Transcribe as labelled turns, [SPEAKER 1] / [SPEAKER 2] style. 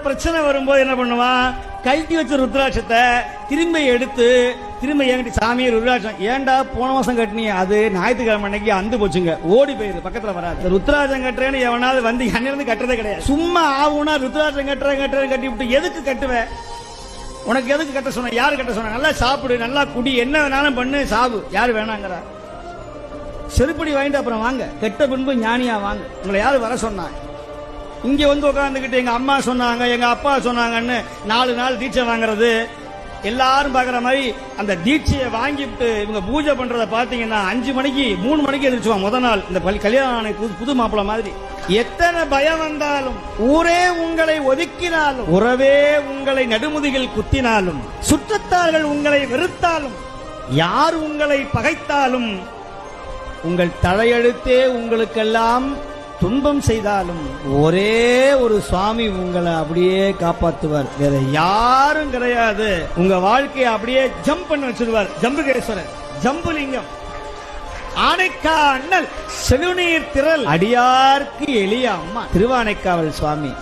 [SPEAKER 1] பிரச்சனை வரும்போது என்ன பண்ணுவான்? கழட்டி வச்ச ருத்ராட்சத்தை திரும்ப எடுத்து திரும்ப என்கிட்ட சாமி ருத்ராட்சம் ஏன்டா போன மாசம் கட்டினி அது ஞாயிற்றுக்கிழமை அன்னைக்கு அந்து போச்சுங்க. ஓடி போயிரு பக்கத்துல வராது. ருத்ராட்சம் கட்டுறேன்னு எவனாவது வந்து என்னிருந்து கட்டுறதே கிடையாது. சும்மா ஆகும்னா ருத்ராட்சம் கட்டுறேன் கட்டுறேன் கட்டி விட்டு எதுக்கு கட்டுவேன் உனக்கு எதுக்கு கட்ட சொன்ன? யாரு கட்ட சொன்ன? நல்லா சாப்பிடு நல்லா குடி. என்ன வேணாலும் பண்ணு சாவு. யாரு வேணாங்கிறா? செருப்படி வாங்கிட்டு அப்புறம் வாங்க. கெட்ட பின்பு ஞானியா வாங்க. உங்களை யாரு வர சொன்னாங்க இங்க வந்து உட்காந்துக்கிட்டு எங்க அம்மா சொன்னாங்க எங்க அப்பா சொன்னாங்கன்னு நாலு நாள் தீட்சை வாங்குறது. எல்லாரும் பாக்குற மாதிரி அந்த தீட்சையை வாங்கிட்டு இவங்க பூஜை பண்றத பாத்தீங்கன்னா அஞ்சு மணிக்கு மூணு மணிக்கு எதிர்ச்சுவாங்க முத நாள். இந்த பள்ளி- கல்யாணம் ஆன புது புது மாப்பிள்ள மாதிரி. எத்தனை பயம் வந்தாலும் ஊரே உங்களை ஒதுக்கினாலும் உறவே உங்களை நடுமுதுகில் குத்தினாலும் சுற்றத்தார்கள் உங்களை வெறுத்தாலும் யார் உங்களை பகைத்தாலும் உங்கள் தலையெழுத்தே உங்களுக்கெல்லாம் துன்பம் செய்தாலும் ஒரே ஒரு சுவாமி உங்களை அப்படியே காப்பாத்துவார். வேற யாரும் கிடையாது. உங்க வாழ்க்கையை அப்படியே ஜம்ப் பண்ண வச்சிருவார். ஜம்புகேஸ்வரர் ஜம்புலிங்கம் ஆனைக்கா அண்ணல் செழுநீர் திரள் அடியார்க்கு எளிய அம்மா திருவானைக்காவல் சுவாமி.